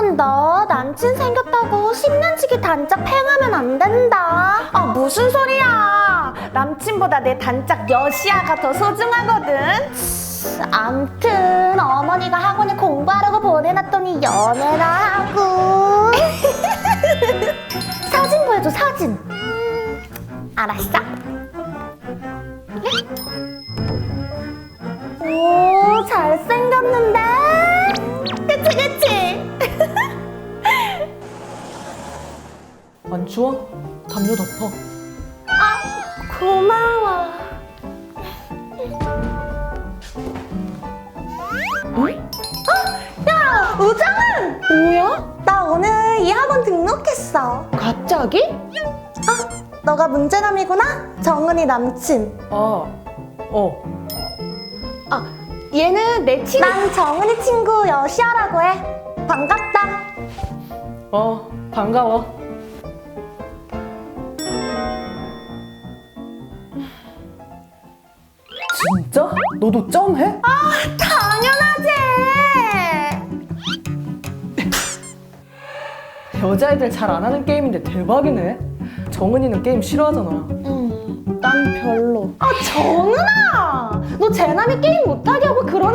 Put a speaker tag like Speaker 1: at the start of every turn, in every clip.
Speaker 1: 너는 너 남친 생겼다고 10년치기 단짝 팽하면 안 된다. 아 무슨 소리야? 남친보다 내 단짝 여시아가 더 소중하거든. 치, 암튼 어머니가 학원에 공부하라고 보내놨더니 연애나 하고. 사진 보여줘 사진. 음, 알았어?
Speaker 2: 안 추워? 담요 덮어.
Speaker 1: 고마워. 어? 야, 우정은! 뭐야? 나 오늘 이 학원 등록했어.
Speaker 2: 갑자기?
Speaker 1: 어? 너가 문제남이구나? 정은이 남친.
Speaker 2: 아, 어.
Speaker 1: 아, 얘는 내 친구. 난 정은이 친구 여시아라고 해. 반갑다.
Speaker 2: 어, 반가워. 진짜? 너도 점해?
Speaker 1: 당연하지.
Speaker 2: 여자애들 잘 안 하는 게임인데 대박이네. 정은이는 게임 싫어하잖아.
Speaker 1: 응.
Speaker 2: 난 별로.
Speaker 1: 아 정은아, 너 제남이 게임 못하게 하고 그러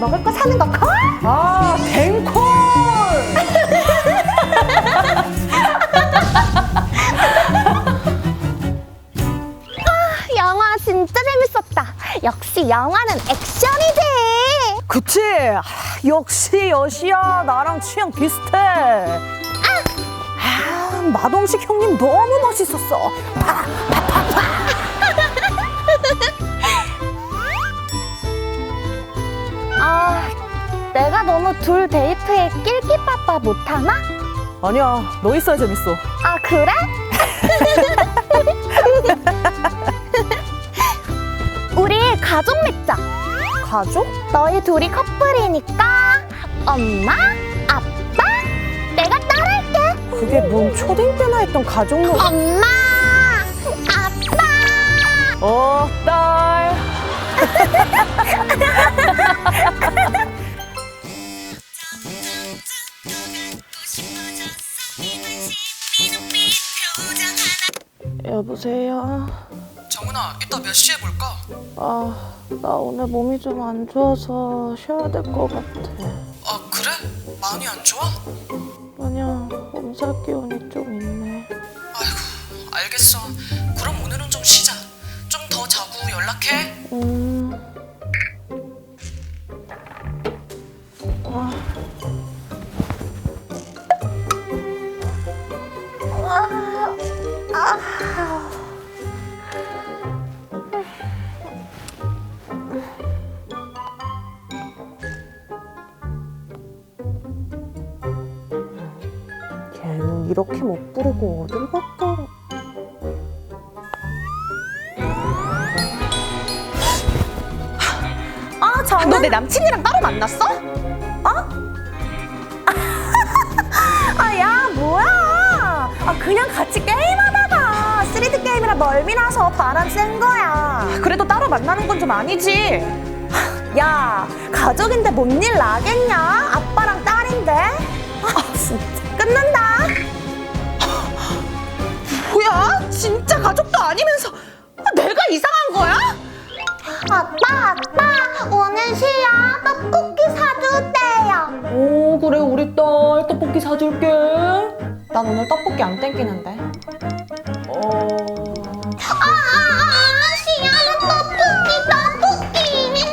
Speaker 1: 먹을 거 사는 거 콜?
Speaker 2: 아, 댕콜!
Speaker 1: 영화 진짜 재밌었다. 역시 영화는 액션이지.
Speaker 2: 그치? 아, 역시 여시야 나랑 취향 비슷해. 아, 마동식 형님 너무 멋있었어.
Speaker 1: 아, 내가 너무 둘 데이트에 낄끼빠빠 못하나?
Speaker 2: 아니야, 너 있어야 재밌어.
Speaker 1: 아 그래? 우리 가족 맺자
Speaker 2: 가족?
Speaker 1: 너희 둘이 커플이니까 엄마, 아빠, 내가 따라할게
Speaker 2: 그게 뭔 초딩 때나 했던 가족 놀.
Speaker 1: 엄마, 아빠
Speaker 2: 어, 딸.
Speaker 3: 이따 몇 시에 볼까?
Speaker 2: 아, 나 오늘 몸이 좀 안 좋아서 쉬어야 될 것 같아.
Speaker 3: 아, 그래? 많이 안 좋아?
Speaker 2: 아니야, 몸살 기운이 좀 있네.
Speaker 3: 아이고, 알겠어. 그럼 오늘은 좀 쉬자. 좀 더 자고 연락해.
Speaker 2: 음. 걔는 이렇게 못 부리고 어딜 갔다.
Speaker 1: 아 정은
Speaker 2: 너내 남친이랑 따로 만났어?
Speaker 1: 아, 야, 뭐야? 아, 그냥 같이 게임하다가 3D 게임이라 멀미 나서 바람 쐰 거야.
Speaker 2: 그래도 따로 만나는 건 좀 아니지.
Speaker 1: 야, 가족인데 뭔 일 나겠냐? 아빠랑 딸인데? 아, 진짜. 끊는다.
Speaker 2: 뭐야? 진짜 가족도 아니면서 내가 이상한 거야?
Speaker 1: 아빠, 아빠, 오늘 시야 떡볶이 사주세요.
Speaker 2: 오 그래 우리 딸 떡볶이 사줄게. 난 오늘 떡볶이 안 땡기는데. 어.
Speaker 1: 아, 아, 아, 시야는 떡볶이, 떡볶이.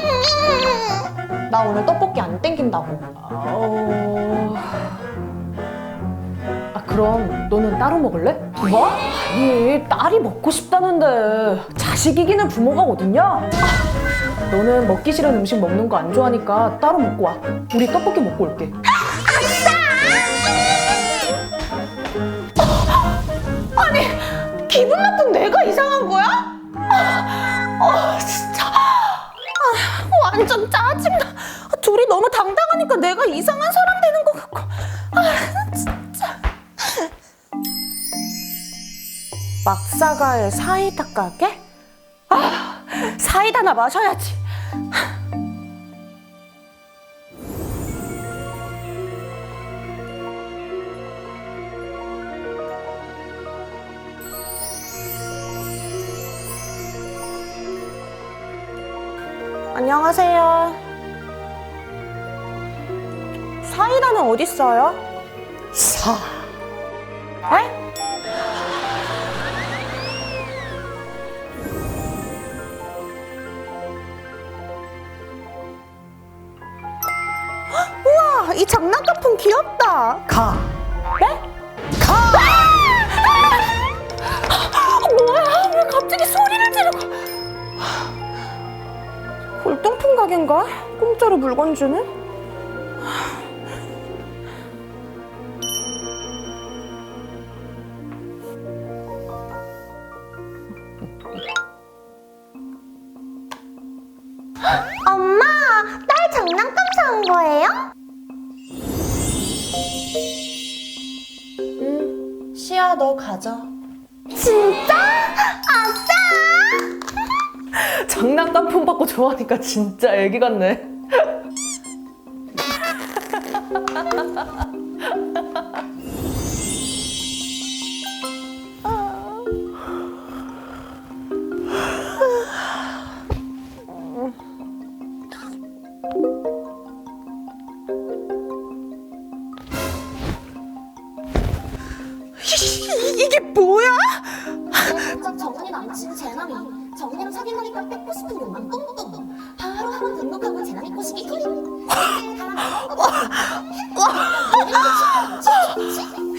Speaker 2: 나 오늘 떡볶이 안 땡긴다고. 어. 그럼 너는 따로 먹을래? 뭐? 아니 딸이 먹고 싶다는데 자식 이기는 부모가 어딨냐? 아, 너는 먹기 싫은 음식 먹는 거 안 좋아하니까 따로 먹고 와. 우리 떡볶이 먹고 올게. 아니 기분 나쁜 내가 이상한 거야? 아, 진짜. 아, 완전 짜증나. 아, 둘이 너무 당당하니까 내가 이상한 사람 되는 것 같고. 아,
Speaker 1: 막사가의 사이다 가게? 아, 사이다나 마셔야지. 안녕하세요. 사이다는 어디 있어요? 사. 에? 이 장난감품 귀엽다. 가. 네? 가. 아, 뭐야? 왜 갑자기 소리를 지르고? 골동품 가게인가? 공짜로 물건 주는? 가져. 진짜? 아싸!
Speaker 2: 장난감 품 받고 좋아하니까 진짜 애기 같네.
Speaker 4: 남친 재남이 정은이랑 사귀려니까 뺏고 싶은 욕망 뿜뿜 바로 학원 등록하고 재남이 꼬시기 힐다 나온 거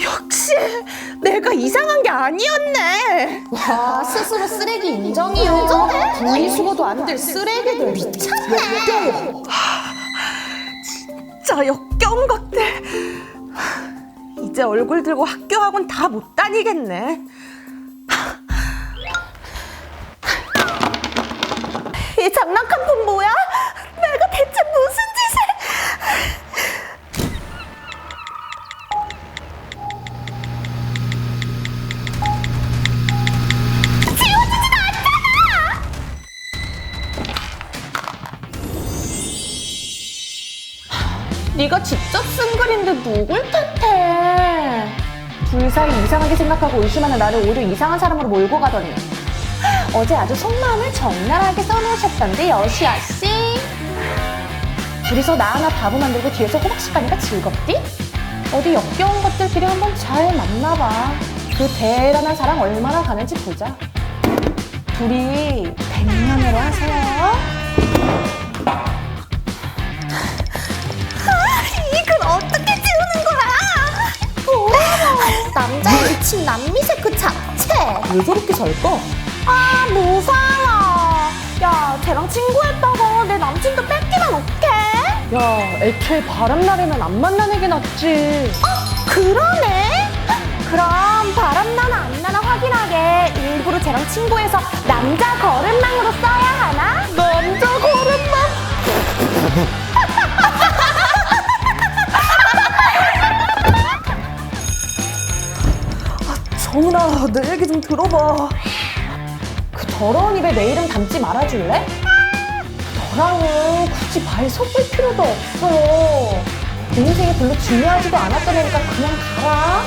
Speaker 1: 역시 내가 이상한 게 아니었네.
Speaker 4: 와 스스로 쓰레기 인정이요
Speaker 2: 분리 수거도 안 될 쓰레기들.
Speaker 4: 미쳤네
Speaker 1: 진짜 역겨운 것들. 이제 얼굴 들고 학교 학원 다 못 다니겠네. 이 장난감품 뭐야? 내가 대체 무슨 짓을? 네가 직접 쓴 글인데 누굴 탓해?
Speaker 2: 둘 사이 이상하게 생각하고 의심하는 나를 오히려 이상한 사람으로 몰고 가더니 어제 아주 속마음을 적나라하게 써놓으셨던데 여시아 씨. 둘이서 나 하나 바보 만들고 뒤에서 호박씨 가니까 즐겁디? 어디 역겨운 것들끼리 한번 잘 만나봐. 그 대단한 사랑 얼마나 가는지 보자. 둘이 백년으로 하세요.
Speaker 1: 이걸 어떻게 지우는 거야?
Speaker 4: 남자의 미친 남미새 그 자체
Speaker 2: 왜 저렇게 살까?
Speaker 1: 아 무서워. 야 쟤랑 친구했다가 내 남친도 뺏기면 어떡해?
Speaker 2: 야, 애초에 바람나려면 안 만나는 게 낫지.
Speaker 1: 그러네. 그럼 바람나나 안 나나 확인하게 일부러 쟤랑 친구해서 남자 거름망으로 써야 하나? 남자 거름망?
Speaker 2: 정은아, 내 얘기 좀 들어봐. 그 더러운 입에 내 이름 담지 말아줄래? 너랑은 굳이 발 섞을 필요도 없어. 내 인생이 별로 중요하지도 않았던 애니까 그냥 가라.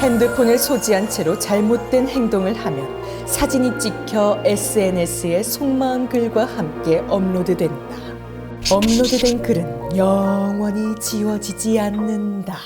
Speaker 5: 핸드폰을 소지한 채로 잘못된 행동을 하면 사진이 찍혀 SNS에 속마음 글과 함께 업로드된다. 업로드된 글은 영원히 지워지지 않는다.